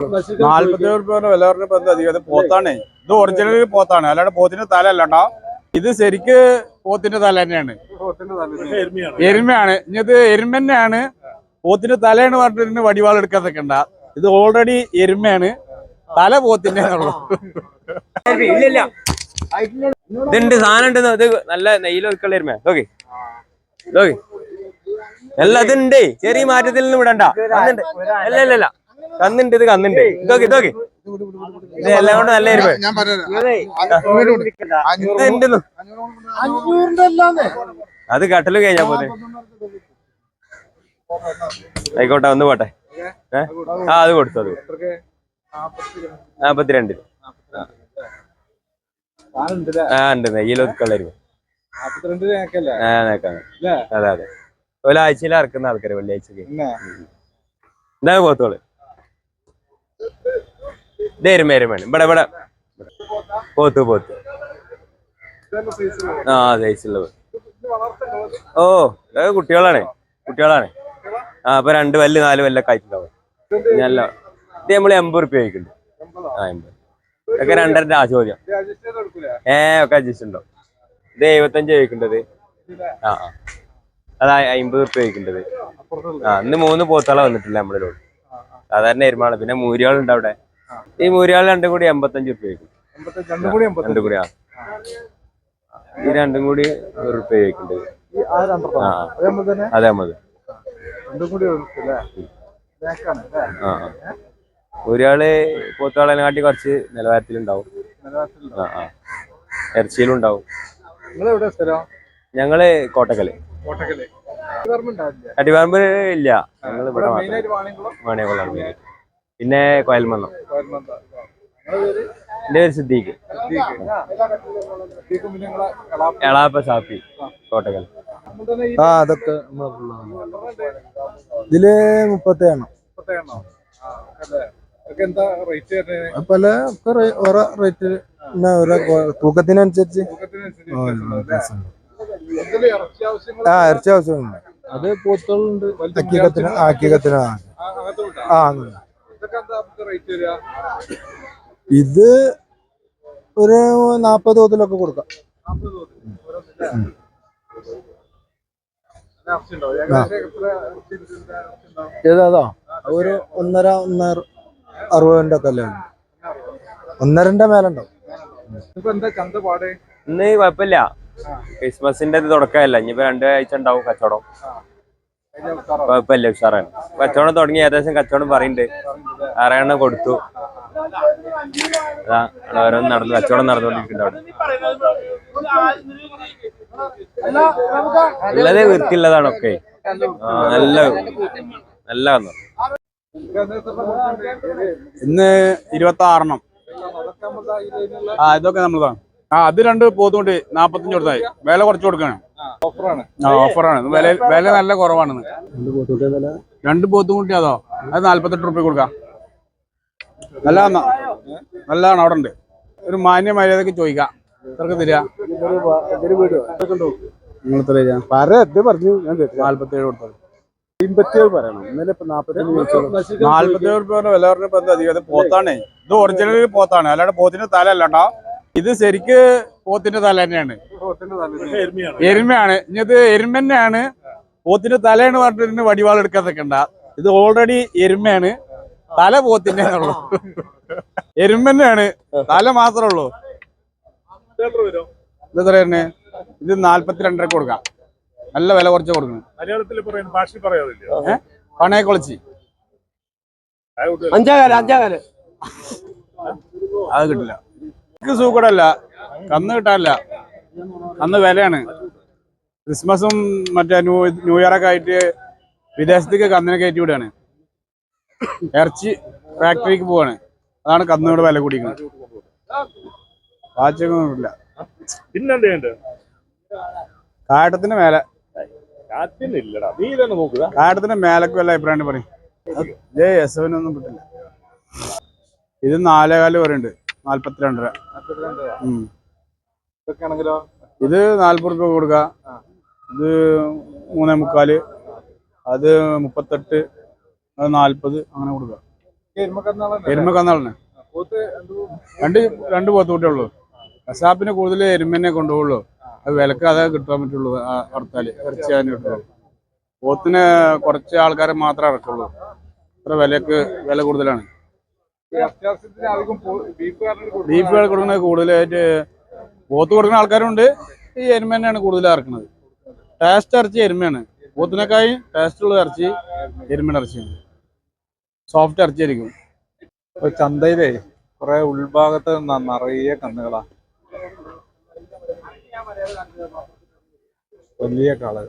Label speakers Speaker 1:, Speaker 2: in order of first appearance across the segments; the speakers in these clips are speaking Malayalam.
Speaker 1: നാല്പത്തി റുപ്യ വില പറഞ്ഞപ്പോ എന്താ അധികം ഇത് പോത്താണേ. ഇത് ഒറിജിനൽ പോത്താണ്. അല്ലാണ്ട് പോത്തിന്റെ തല അല്ലാണ്ടോ ഇത് ശരിക്ക് പോത്തിന്റെ തല തന്നെയാണ്. എരുമയാണ്. ഇനി ഇത് എരുമ തന്നെയാണ് പോത്തിന്റെ തലയാണ് പറഞ്ഞിട്ട് വടിവാൾ എടുക്കാൻ നിൽക്കണ്ട ഇത് ഓൾറെഡി എരുമയാണ്. തല പോത്തിന്റെ
Speaker 2: ഇല്ലില്ല. ഇതുണ്ട് സാധനം ഉണ്ട് ഇത് നല്ല നെയ്യിലൊക്കെയുള്ള എരുമ ഓക്കെ ഓക്കെ അല്ല ഇതുണ്ട്. ചെറിയ മാറ്റത്തിൽ നിന്ന് വിടണ്ട അല്ല അല്ല കന്നുണ്ട് ഇത് കന്നുണ്ട് ഇതൊക്കെ ഇതൊക്കെ. ഇത് എല്ലാം കൊണ്ട് നല്ല ഉണ്ടെന്ന്. അത് കട്ടൽ കഴിഞ്ഞാ പോലെ ആയിക്കോട്ടെ ഒന്ന് പോട്ടെ. ആ അത് കൊടുത്തു അത് നാപ്പത്തിരണ്ട്. ആ ഉണ്ട്. നെയ്യിലൊതുക്കുള്ള എരുമ ആ നേക്കാം അതെ അതെ. ഒരാഴ്ചയിൽ ഇറക്കുന്ന ആൾക്കാര് വെള്ളിയാഴ്ചക്ക്. എന്താ പോത്തോൾ ഇതേരും എരുമയാണ് ഇവിടെ ഇവിടെ. പോത്ത് പോത്ത്. ആ സൈസുള്ളത്. ഓ ഇതൊക്കെ കുട്ടികളാണ്. കുട്ടികളാണ്. ആ അപ്പൊ രണ്ട് വല്ല് നാല് വല്ലൊക്കെ ആയിട്ടുണ്ടാവും. നല്ല ഇത് നമ്മൾ എൺപത് റുപ്യ ചോദിക്കുന്നുണ്ട് ആ എൺപത്. ഇതൊക്കെ രണ്ടരന്റെ ആ ചോദ്യം. ഏ ഒക്കെ അഡ്ജസ്റ്റ് ഉണ്ടോ? ഇത് എഴുപത്തഞ്ച് ചോദിക്കേണ്ടത്? ആ ആ. അത് അമ്പത് റുപ്യ ചോദിക്കേണ്ടത്. ആ ഇന്ന് മൂന്ന് പോത്തോളെ വന്നിട്ടില്ല നമ്മളിലോട്ട് സാധാരണ എരുമാണ് പിന്നെ മൂരികളുണ്ട് അവിടെ. ഈ മൂരിയാൾ രണ്ടും കൂടി എൺപത്തഞ്ച് റുപ്യ രണ്ടും കൂടി ആ. ഈ രണ്ടും കൂടി ഒരു റുപ്യ ആ. അതെ അമ്മത് ആ. ഒരാൾ പോത്തുകളെ കാട്ടി കുറച്ച് നിലവാരത്തിലുണ്ടാവും. ആ ആ. ഇറച്ചിയിലും ഉണ്ടാവും ഞങ്ങൾ കോട്ടക്കൽ. അടിവാമ്പ് ഇല്ല. ഞങ്ങൾ ഇവിടെ മെയിൻ പിന്നെ കോയൽമന്നം. എന്റെ പേര് സിദ്ദീഖ്. എളാപ്പ. ഷാഫി കോട്ടക്കൽ.
Speaker 3: ആ അതൊക്കെ. ഇതിൽ മുപ്പത്തി എണ്ണം
Speaker 4: എന്താ റേറ്റ്
Speaker 3: പല ഓരോ ഓരോ തൂക്കത്തിനനുസരിച്ച്. ആ.
Speaker 4: ഇറച്ചി
Speaker 3: ആവശ്യമുണ്ട് അത് പോത്തുകളുണ്ട്. അക്കീകത്തിന് ആക്കീകത്തിന് ആ, അങ്ങനെ ഇത് ഒരു നാപ്പത് തോതിലൊക്കെ കൊടുക്കാം. ഏതാതോ ഒരു ഒന്നര ഒന്നര അറുപതിന്റെ ഒക്കെ അല്ലേ. ഒന്നരന്റെ മേലുണ്ടാവും.
Speaker 2: ഇന്ന് കുഴപ്പമില്ല. ക്രിസ്മസിന്റെ ഇത് തുടക്കമല്ല. ഇനിയിപ്പോ രണ്ടാഴ്ച ഉണ്ടാവും കച്ചവടം. കുഴപ്പമില്ല ഉഷാറാണ്. കച്ചവടം തുടങ്ങി ഏകദേശം കച്ചവടം പറയുന്നുണ്ട്. ആറെണ്ണം കൊടുത്തു. ഓരോന്ന് നടന്നു കച്ചവടം നടന്നുകൊണ്ടിരിക്കുന്നുണ്ട് വൃത്തിയുള്ളതാണ് ഒക്കെ നല്ല നല്ല
Speaker 1: ഇന്ന് ഇരുപത്തി ആറെണ്ണം ആ ഇതൊക്കെ നമ്മളതാണ് ആ അത് രണ്ട് പോത്തുകൊണ്ട് നാപ്പത്തഞ്ച് കൊടുത്തായി. വില കുറച്ച് കൊടുക്കണം
Speaker 4: ഓഫറാണ്.
Speaker 1: ആ ഓഫറാണ്. വില വില നല്ല കുറവാണ്. രണ്ട് പോത്തും കൂട്ടി അതോ? അത് നാല്പത്തെട്ട് റുപ്യ കൊടുക്കാം. നല്ലതാണ് നല്ലതാണ് അവിടെ ഉണ്ട്. ഒരു മാന്യ മര്യാദയ്ക്ക് ചോദിക്കാം. എത്രക്ക് തരിക. നിങ്ങൾ എത്ര തരിക?
Speaker 3: പറ ഇത് പറഞ്ഞു. ഞാൻ
Speaker 1: നാല്പത്തേഴ് കൊടുത്തത്.
Speaker 3: അമ്പത്തിയേഴ് പറയണം. ഇന്നലെ ഇപ്പൊ നാപ്പത്തി
Speaker 1: നാല്പത്തേഴ് വില പറഞ്ഞപ്പോ എന്താ അധികം ഇത് പോത്താണേ. ഇത് ഒറിജിനൽ പോത്താണ്. അല്ലാണ്ട് പോത്തിന്റെ തല അല്ലണ്ടോ ഇത് ശരിക്ക് പോത്തിന്റെ തല തന്നെയാണ്. എരുമയാണ്. ഇനി ഇത് എരുമ തന്നെയാണ് പോത്തിന്റെ തലയാണ് പറഞ്ഞിട്ട് വടിവാൾ എടുക്കാൻ നിൽക്കണ്ട ഇത് ഓൾറെഡി എരുമയാണ്. തല പോത്തിന്റെ ഉള്ളു. എരുമ തന്നെയാണ് തല മാത്രമേ ഉള്ളൂ. ഇത് എത്ര തന്നെ? ഇത് നാല്പത്തിരണ്ടരക്ക് കൊടുക്കാം. നല്ല വില കുറച്ച് കൊടുക്കണം.
Speaker 4: മലയാളത്തിൽ പറയുന്ന ഭാഷയിൽ പറയാതില്ല
Speaker 1: പണയെ കൊളിച്ച്
Speaker 2: അഞ്ചാകാൽ അഞ്ചാകാൽ
Speaker 1: അത് കിട്ടില്ല. എനിക്ക് സൂക്കടല്ല. കന്ന് കിട്ടാനില്ല അന്ന് വിലയാണ്. ക്രിസ്മസും മറ്റേ ന്യൂ ന്യൂ ആയിട്ട് വിദേശത്തേക്ക് കന്നിനെ കയറ്റി വിടുകയാണ്. ഇറച്ചി ഫാക്ടറിക്ക് പോവാണ്. അതാണ് കന്നിനോട് വില കൂടിക്കുന്നത് വാച്ചൊന്നുമില്ല
Speaker 4: പിന്നെന്തുണ്ട്
Speaker 1: കാട്ടത്തിന് മേലെ. കാട്ടത്തിന് മേലക്ക് വല്ല അഭിപ്രായം പറയും. ജയ് ഒന്നും കിട്ടില്ല ഇത് നാലേകാൽ വരെ ഉണ്ട് നാല്പത്തിരണ്ടര. രൂപ
Speaker 4: ഇതൊക്കെ ആണെങ്കിലോ
Speaker 1: ഇത് നാല്പത് രൂപ കൊടുക്ക. ഇത് മൂന്നേ മുക്കാൽ. അത് മുപ്പത്തെട്ട്. അത് നാല്പത്. അങ്ങനെ കൊടുക്കുക
Speaker 4: എരുമക്കന്നാളന്നെ
Speaker 1: എരുമ കന്നാളിന് രണ്ട് രണ്ട് പോത്തുകൂട്ടുള്ളൂ കസാപ്പിന് കൂടുതൽ എരുമനെ കൊണ്ടുപോകുള്ളൂ അത് വിലക്ക് അതേ കിട്ടാൻ പറ്റുള്ളൂ ആ ഹർത്താൽ. ഇറച്ചിയാൻ കിട്ടുള്ളൂ പോത്തിന് കുറച്ച് ആൾക്കാരെ മാത്രമേ ഇറക്കുള്ളൂ അത്ര വിലക്ക് വില കൂടുതലാണ്.
Speaker 4: ബീഫ്
Speaker 1: ബീഫ് കൊടുക്കുന്നത് കൂടുതലായിട്ട് പോത്ത് കൊടുക്കുന്ന ആൾക്കാരുണ്ട്. ഈ എരുമ തന്നെയാണ് കൂടുതൽ ഇറക്കുന്നത്. ടേസ്റ്റ് ഇറച്ചി എരുമയാണ്. പോത്തിനേക്കായി ടേസ്റ്റ് ഉള്ള ഇറച്ചി എരുമയുടെ ഇറച്ചിയാണ്. സോഫ്റ്റ് ഇറച്ചി ആയിരിക്കും.
Speaker 4: ഇപ്പൊ ചന്തയിലേ കുറെ ഉൾഭാഗത്ത് നിറയെ കന്നുകളാ. വലിയ കളർ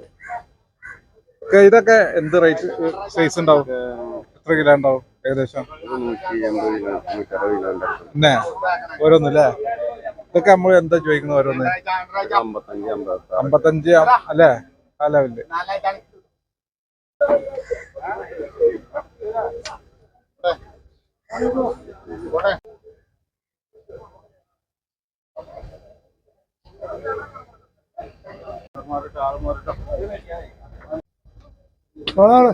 Speaker 4: ഇതൊക്കെ എന്ത് റേറ്റ് സൈസ് ഉണ്ടാവും? എത്ര കിലോ ഉണ്ടാവും? ഏകദേശം പിന്നെ ഓരോന്നല്ലേ? ഇതൊക്കെ നമ്മൾ എന്താ ചോദിക്കുന്നത് ഓരോന്ന്? അമ്പത്തഞ്ച് അല്ലേ? ആ ലെവലിൽ
Speaker 3: അതാണ്